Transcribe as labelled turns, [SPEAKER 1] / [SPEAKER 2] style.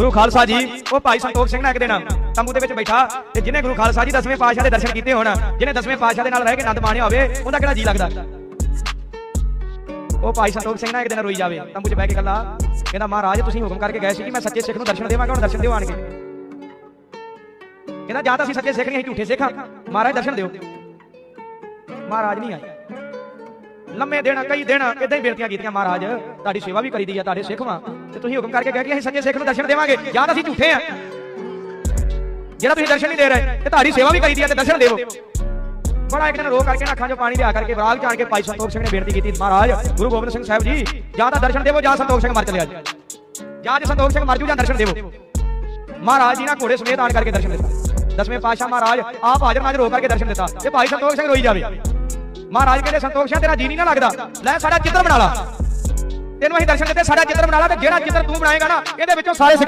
[SPEAKER 1] ਗੁਰੂ ਖਾਲਸਾ ਜੀ, ਉਹ ਭਾਈ ਸੰਤੋਖ ਸਿੰਘ ਨਾਲ ਇੱਕ ਦਿਨ ਤੰਬੂ ਦੇ ਵਿੱਚ ਬੈਠਾ ਤੇ ਜਿਹਨੇ ਗੁਰੂ ਖਾਲਸਾ ਜੀ ਦਸਵੇਂ ਪਾਤਸ਼ਾਹ ਦੇ ਦਰਸ਼ਨ ਕੀਤੇ ਹੋਣ, ਜਿਹਨੇ ਦਸਵੇਂ ਪਾਤਸ਼ਾਹ ਦੇ ਨਾਲ ਰਹਿ ਕੇ ਆਨੰਦ ਮਾਣਿਆ ਹੋਵੇ, ਉਹਦਾ ਕਿਹੜਾ ਜੀ ਲੱਗਦਾ? ਉਹ ਭਾਈ ਸੰਤੋਖ ਸਿੰਘ ਨਾਲ ਇੱਕ ਦਿਨ ਰੋਈ ਜਾਵੇ, ਤੰਬੂ 'ਚ ਬਹਿ ਕੇ ਗੱਲਾਂ ਕਹਿੰਦਾ, ਮਹਾਰਾਜ, ਤੁਸੀਂ ਹੁਕਮ ਕਰਕੇ ਗਏ ਸੀ ਕਿ ਮੈਂ ਸੱਚੇ ਸਿੱਖ ਨੂੰ ਦਰਸ਼ਨ ਦੇਵਾਂਗਾ ਹੁਣ ਦਰਸ਼ਨ ਦਿਓ ਆਣ ਕੇ। ਕਹਿੰਦਾ, ਜਾਂ ਤਾਂ ਅਸੀਂ ਸੱਚੇ ਸਿੱਖ ਨਹੀਂ, ਅਸੀਂ ਝੂਠੇ ਸਿੱਖ ਹਾਂ। ਮਹਾਰਾਜ, ਦਰਸ਼ਨ ਦਿਓ। ਮਹਾਰਾਜ ਨਹੀਂ ਆਏ। ਲੰਮੇ ਦਿਨ, ਕਈ ਦਿਨ ਇਦਾਂ ਹੀ ਬੇਨਤੀਆਂ ਕੀਤੀਆਂ ਮਹਾਰਾਜ। ਤੁਹਾਡੀ ਸੇਵਾ ਵੀ ਕਰੀਦੀ ਆ, ਤੁਹਾਡੇ ਸਿੱਖ ਵਾਂ। ਤੇ ਤੁਸੀਂ ਹੁਕਮ ਕਰਕੇ ਕਹਿ ਕੇ ਅਸੀਂ ਸੱਚੇ ਸਿੱਖ ਨੂੰ ਦਰਸ਼ਨ ਦੇਵਾਂਗੇ। ਜਾਂ ਤਾਂ ਅਸੀਂ ਝੂਠੇ ਆ। ਜਿਹੜਾ ਤੁਸੀਂ ਦਰਸ਼ਨ ਨਹੀਂ ਦੇ ਰਹੇ, ਤੇ ਤੁਹਾਡੀ ਸੇਵਾ ਵੀ ਕਰੀਦੀ ਆ, ਤੇ ਦਰਸ਼ਨ ਦੇਵੋ। ਬੜਾ ਇੱਕ ਦਿਨ ਰੋ ਕਰਕੇ ਨਾ ਅੱਖਾਂ 'ਚੋਂ ਪਾਣੀ ਲਿਆ ਕਰਕੇ ਵਿਰਾਗ ਜਾਣ ਕੇ ਭਾਈ ਸੰਤੋਖ ਸਿੰਘ ਨੇ ਬੇਨਤੀ ਕੀਤੀ। ਮਹਾਰਾਜ, ਗੁਰੂ ਗੋਬਿੰਦ ਸਿੰਘ ਸਾਹਿਬ ਜੀ, ਜਾਂ ਤਾਂ ਦਰਸ਼ਨ ਦੇਵੋ, ਜਾਂ ਸੰਤੋਖ ਸਿੰਘ ਮਰ ਚਲਿਆ ਜੀ। ਜਾਂ ਜੇ ਸੰਤੋਖ ਸਿੰਘ ਮਰ ਜੂ, ਜਾਂ ਦਰਸ਼ਨ ਦੇਵੋ। ਮਹਾਰਾਜ ਜੀ ਨਾਲ ਘੋੜੇ ਸਮੇਤ ਆਣ ਕਰਕੇ ਦਰਸ਼ਨ ਦਿੱਤਾ। ਦਸਵੇਂ ਪਾਤਸ਼ਾਹ ਮਹਾਰਾਜ, ਆਪ ਹਾਜ਼ਰ ਨਾਜ਼ਰ ਹੋ ਕਰਕੇ ਦਰਸ਼ਨ ਦਿੱਤਾ। ਤੇ ਭਾਈ ਸੰਤੋਖ ਸਿੰਘ ਰੋਈ ਜਾਵੇ। ਮਹਾਰਾਜ ਕਹਿੰਦੇ, ਸੰਤੋਖ ਸਿੰਘ, ਤੇਰਾ ਜੀ ਨਹੀਂ ਨਾ ਲੱਗਦਾ। ਲੈ ਸਾਡਾ ਚਿੱਤਰ ਬਣਾ ਲਾ। ਤੈਨੂੰ ਅਸੀਂ ਦਰਸ਼ਨ ਦਿੱਤੇ, ਸਾਡਾ ਚਿੱਤਰ ਬਣਾ ਲਾ ਤੇ ਜਿਹੜਾ ਚਿੱਤਰ ਤੂੰ ਬਣਾਏਗਾ ਨਾ, ਇਹਦੇ ਵਿੱਚੋਂ ਸਾਰੇ